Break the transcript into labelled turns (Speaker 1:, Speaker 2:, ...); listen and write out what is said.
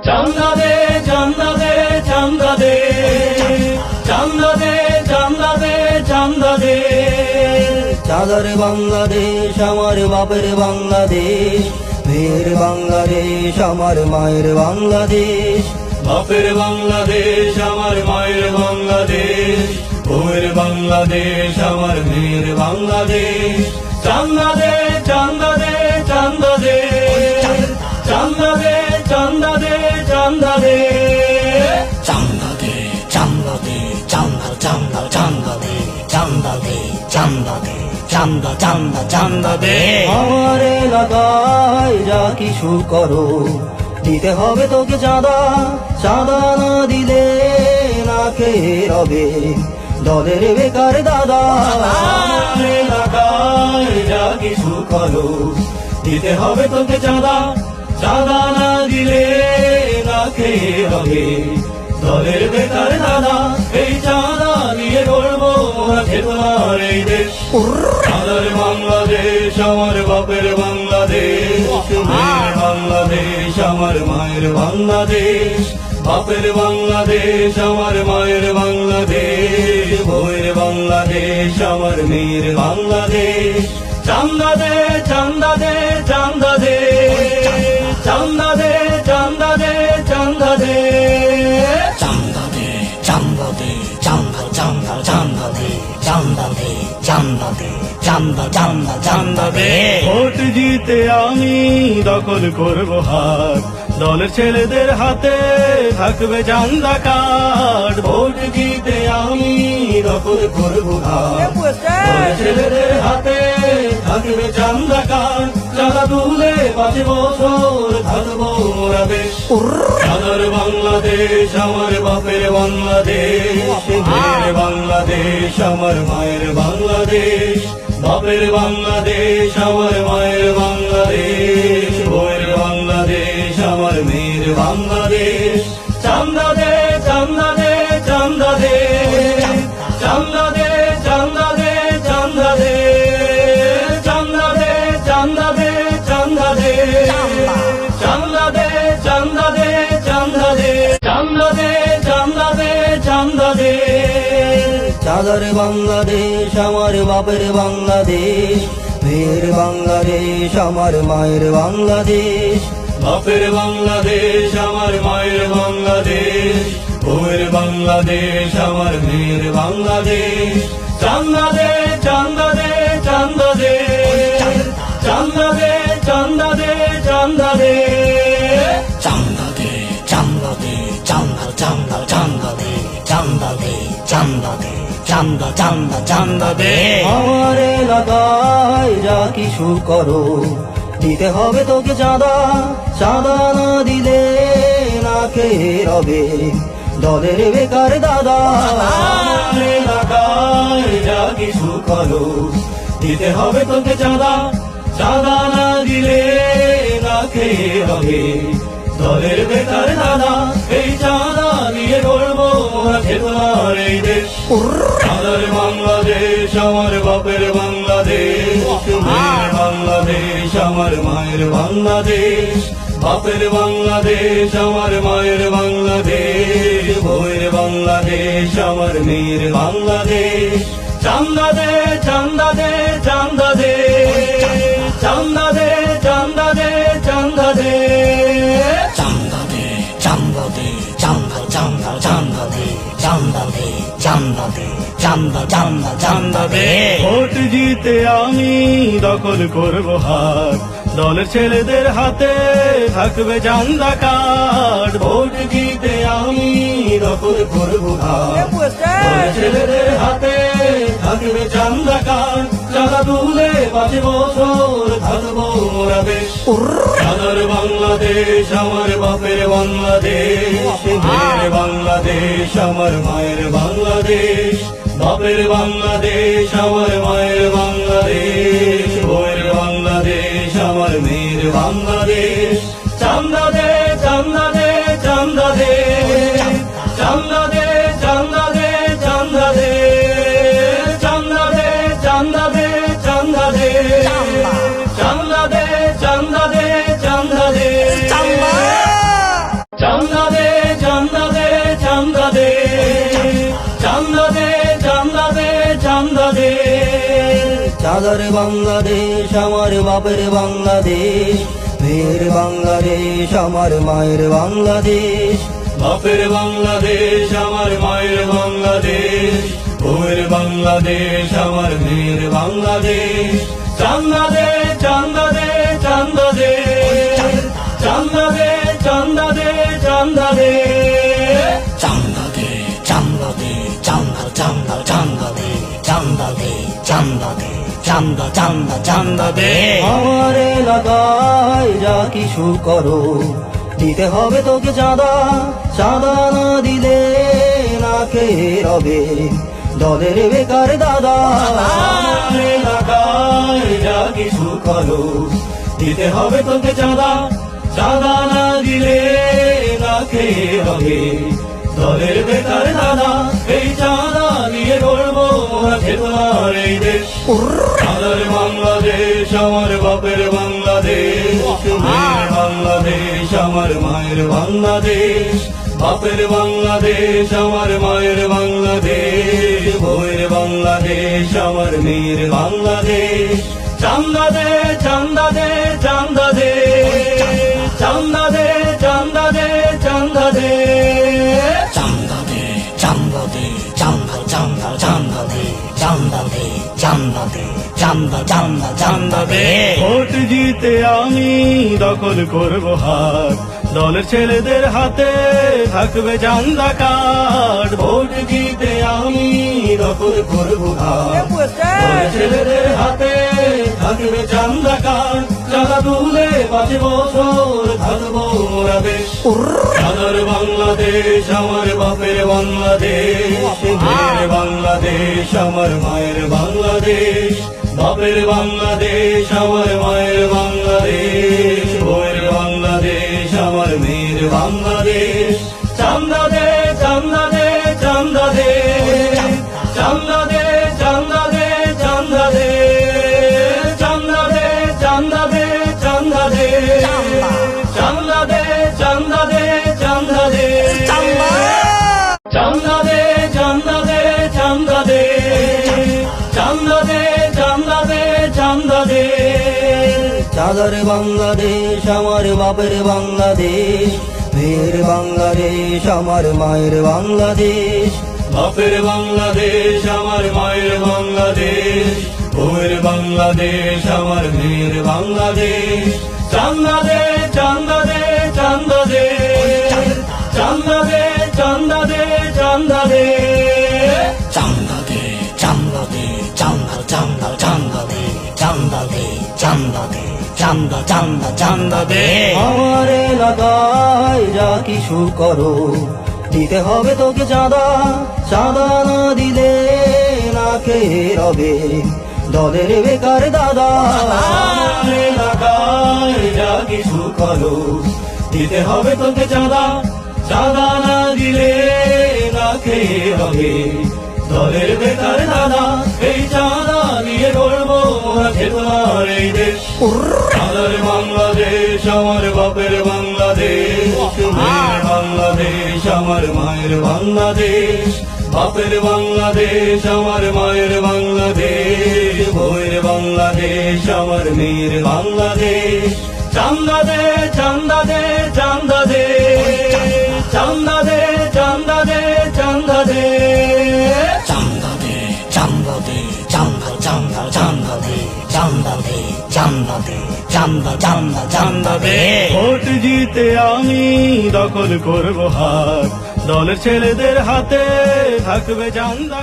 Speaker 1: চান্দা দে চান্দা দে চান্দা দে। চান্দা দে চান্দা দে চান্দা দে।
Speaker 2: চাঁদার বাংলাদেশ, আমার বাপের বাংলাদেশ। মেয়ের বাংলাদেশ, আমার মায়ের বাংলাদেশ।
Speaker 1: বাপের বাংলাদেশ, আমার মায়ের বাংলাদেশ। বউয়ের বাংলাদেশ, আমার মেয়ের বাংলাদেশ। চান্দা দে, চান্দা চান্দা চান্দা দে চান্দা দে চান্দা দে
Speaker 2: চান্দা চান্দা চান্দা দে আমার এলাকায় যা কিছু করো, দিতে হবে তোকে চাঁদা চাঁদা না দিলে না খেয়ে রবে দলের বেকার দাদা।
Speaker 1: এলাকায় যা কিছু করো, দিতে হবে তোকে চাঁদা চাঁদা না দিলে না খেয়ে হবে দলের বেকার দাদা। এই তোমার এই দেশ। চাঁদার বাংলাদেশ, আমার বাপের বাংলাদেশ বাংলাদেশ, আমার মায়ের বাংলাদেশ, বাপের বাংলাদেশ, আমার মায়ের বাংলাদেশ, বউয়ের বাংলাদেশ, আমার মেয়ের বাংলাদেশ। চান্দা দে চান্দা দে চান্দা দে। চান্দা দে চান্দা চান্দা
Speaker 2: চান্দা দে
Speaker 1: ভোট জিতে আমি দখল করব হাত। দলের ছেলেদের হাতে থাকবে চান্দা কার্ড ভোট জিতে আমি দখল করব হাত। দলের ছেলেদের হাতে থাকবে চান্দা কার্ড চাঁদা তুলে পাঁচ বছর থাকব বেশ। চাঁদার বাংলাদেশ আমার বাপের বাংলাদেশ। বাংলাদেশ, আমার মায়ের বাংলাদেশ। বাপের বাংলাদেশ, আমার মায়ের বাংলাদেশ। বইয়ের বাংলাদেশ, আমার মেয়ের বাংলাদেশ। চান্দা দে চান্দা
Speaker 2: চাঁদার বাংলাদেশ, আমার বাপের বাংলাদেশ। মেয়ের বাংলাদেশ, আমার মায়ের বাংলাদেশ।
Speaker 1: বাপের বাংলাদেশ, আমার মায়ের বাংলাদেশ। বউয়ের বাংলাদেশ, আমার মেয়ের বাংলাদেশ। চান্দা দে চান্দা দে চান্দা দে চান্দা দে চান্দা দে চান্দা দে
Speaker 2: চান্দা দে চান্দা দে চান্দা চান্দা চান্দা দে চান্দা দে চান্দা দে চান্দা চান্দা চান্দা দে। আমার এলাকায় যা কিছু করো, দিতে হবে তোকে চাঁদা চাঁদা না দিলে না খেয়ে রবে? দলের বেকার দাদা
Speaker 1: এলাকায় যা কিছু করো, দিতে হবে তোকে চাঁদা চাঁদা না দিলে না খেয়ে হবে দলের বেকার দাদা, এই চাঁদা দিয়ে গড়বো আছে তোমার দেশ বাংলাদেশ, আমার বাপের বাংলাদেশ বাংলাদেশ, আমার মায়ের বাংলাদেশ, বাপের বাংলাদেশ, আমার মায়ের বাংলাদেশ, বউয়ের বাংলাদেশ, আমার মেয়ের বাংলাদেশ। চান্দা দে চান্দা দে চান্দা দে, চান্দা চান্দা চান্দা
Speaker 2: চান্দা দে
Speaker 1: ভোট জিতে আমি দখল করব হাত। দলের ছেলেদের হাতে থাকবে চান্দা কাঠ ভোট জিতে আমি দখল করব হাত। ছেলেদের হাতে থাকবে চান্দা কার্ড। চাঁদা তুলে পাঁচ বছর থাকব বেশ চাঁদার বাংলাদেশ আমার বাপের বাংলাদেশ। মেয়ের বাংলাদেশ আমার মায়ের বাংলাদেশ। বাপের বাংলাদেশ আমার মায়ের বাংলাদেশ। বউয়ের বাংলাদেশ আমার মেয়ের বাংলাদেশ। চান্দা দে চান্দা
Speaker 2: চাঁদার বাংলাদেশ, আমার বাপের বাংলাদেশ। মেয়ের বাংলাদেশ, আমার মায়ের বাংলাদেশ।
Speaker 1: বাপের বাংলাদেশ, আমার মায়ের বাংলাদেশ। বউয়ের বাংলাদেশ, আমার মেয়ের বাংলাদেশ। চান্দা চান্দা চান্দা চান্দা দে।
Speaker 2: আমার এলাকায় যা কিছু করো, দিতে হবে তোকে চাঁদা চাঁদা না দিলে না খেয়ে রবে? দলের বেকার দাদা
Speaker 1: এলাকায় যা কিছু করো, দিতে হবে তোকে চাঁদা চাঁদা না দিলে না খেয়ে হবে দলের বেকার দাদা, এই চাঁদা নিয়ে করব আছে তোমার এই দেশ। চাঁদার বাংলাদেশ আমার বাপের বাংলাদেশ। বাংলাদেশ আমার মায়ের বাংলাদেশ। বাপের বাংলাদেশ আমার মায়ের বাংলাদেশ। বউয়ের বাংলাদেশ আমার মেয়ের বাংলাদেশ। চান্দা দে চান্দা দে চান্দা দে। চান্দা দে চান্দা দে চান্দা দে।
Speaker 2: দে
Speaker 1: ভোট জিতে আমি দখল করব হাত। দলের ছেলেদের হাতে থাকবে চান্দা কাঠ ভোট জিতে আমি দখল করব ছেলেদের হাতে থাকবে চান্দা কার্ড চাঁদা তুলে পাঁচ বছর থাকব চাঁদার বাংলাদেশ আমার বাপের বাংলাদেশ। মেয়ের বাংলাদেশ আমার মায়ের বাংলাদেশ। বাপের বাংলাদেশ আমার মায়ের বাংলাদেশ। বউয়ের বাংলাদেশ আমার মেয়ের বাংলাদেশ।
Speaker 2: চাঁদার বাংলাদেশ, আমার বাপের বাংলাদেশ। মেয়ের বাংলাদেশ, আমার মায়ের বাংলাদেশ।
Speaker 1: বাপের বাংলাদেশ, আমার মায়ের বাংলাদেশ। বউয়ের বাংলাদেশ, আমার মেয়ের বাংলাদেশ। চান্দা দে। চান্দা চান্দা চান্দা দে।
Speaker 2: আমার এলাকায় যা কিছু করো, দিতে হবে তোকে চাঁদা চাঁদা না দিলে না খেয়ে রবে? দলের বেকার দাদা
Speaker 1: এলাকায় যা কিছু করো, দিতে হবে তোকে চাঁদা চাঁদা না দিলে না খেয়ে হবে দলের বেকার দাদা এই বাংলাদেশ আমার বাপের বাংলাদেশ। মেয়ের বাংলাদেশ আমার মায়ের বাংলাদেশ। বাপের বাংলাদেশ আমার মায়ের বাংলাদেশ। বউয়ের বাংলাদেশ আমার মেয়ের বাংলাদেশ। চান্দা দে চান্দা দে চান্দা দে। চান্দা দে চান্দা দে চান্দা দে।
Speaker 2: চান্দা দে চান্দা দে। চান্দা চান্দা দে চান্দা দে চান্দা দে চান্দা চান্দা
Speaker 1: ভোট জিতে আমি দখল করব হাত। দলের ছেলেদের হাতে থাকবে চান্দা